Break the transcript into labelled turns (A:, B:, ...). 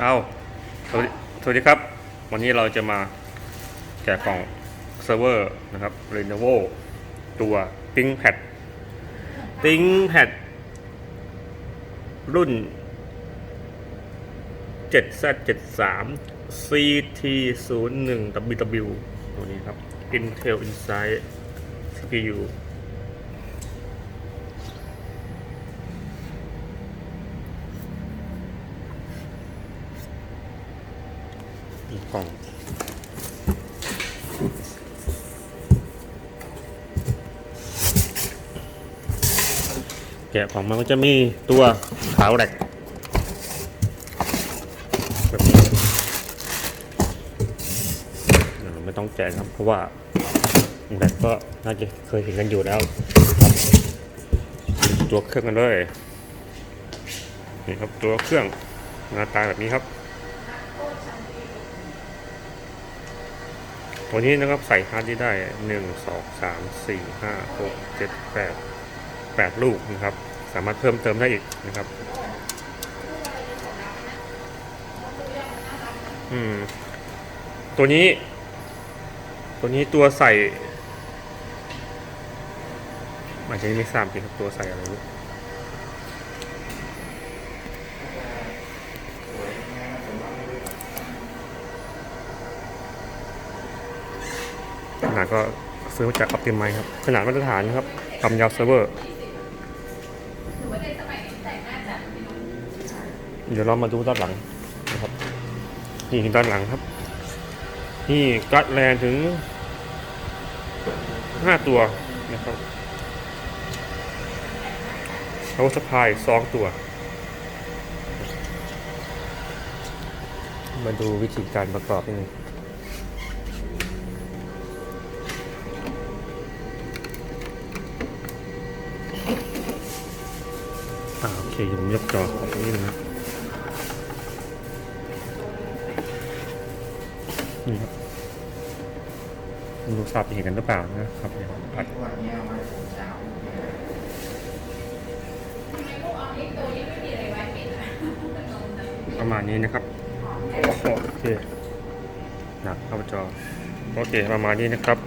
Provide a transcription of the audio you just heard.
A: เอาสวัสดีสวัสดีครับ วันนี้เราจะมาแกะกล่องเซิร์ฟเวอร์นะครับ Lenovo ตัว ThinkPad ThinkPad รุ่น 7Z73 CT01WW ตัวนี้ครับ Intel Inside CPU กล่อง แกะของมันก็จะมีตัวขาวแหลกแบบนี้อ่าไม่ต้องแกะครับ เพราะว่าแหลกก็น่าจะเคยเห็นกันอยู่แล้ว ตัวเครื่องกันเลยนี่ครับตัวเครื่องหน้าตาแบบนี้ครับ วันนี้นะครับใส่ฮาร์ดดิสก์ได้หนึ่งสองสามสี่ห้าหกเจ็ดแปดแปดลูกนะครับ สามารถเพิ่มเติมได้อีกนะครับ อืม ตัวนี้ ตัวนี้ตัวใส่อาจจะไม่ทราบจริงครับตัวใส่อะไรรู้ ขนาดก็ซื้อมาจาก Optimize ครับ ขนาดมาตรฐานนะครับความยาวเซิร์ฟเวอร์ เดี๋ยวเรามาดูด้านหลังนะครับ นี่ด้านหลังครับ นี่กัดแลนถึงห้าตัวนะครับเขาสะพายสองตัว มาดูวิธีการประกอบนิ อ่าโอเคผมยกจอออกตรงนี้นะนี่ครับไม่รู้ทราบเห็นกันหรือเปล่านะครับเดี๋ยอัดประมาณนี้นะครับ โอเคหนักเข้าจอ โอเค ประมาณนี้นะครับ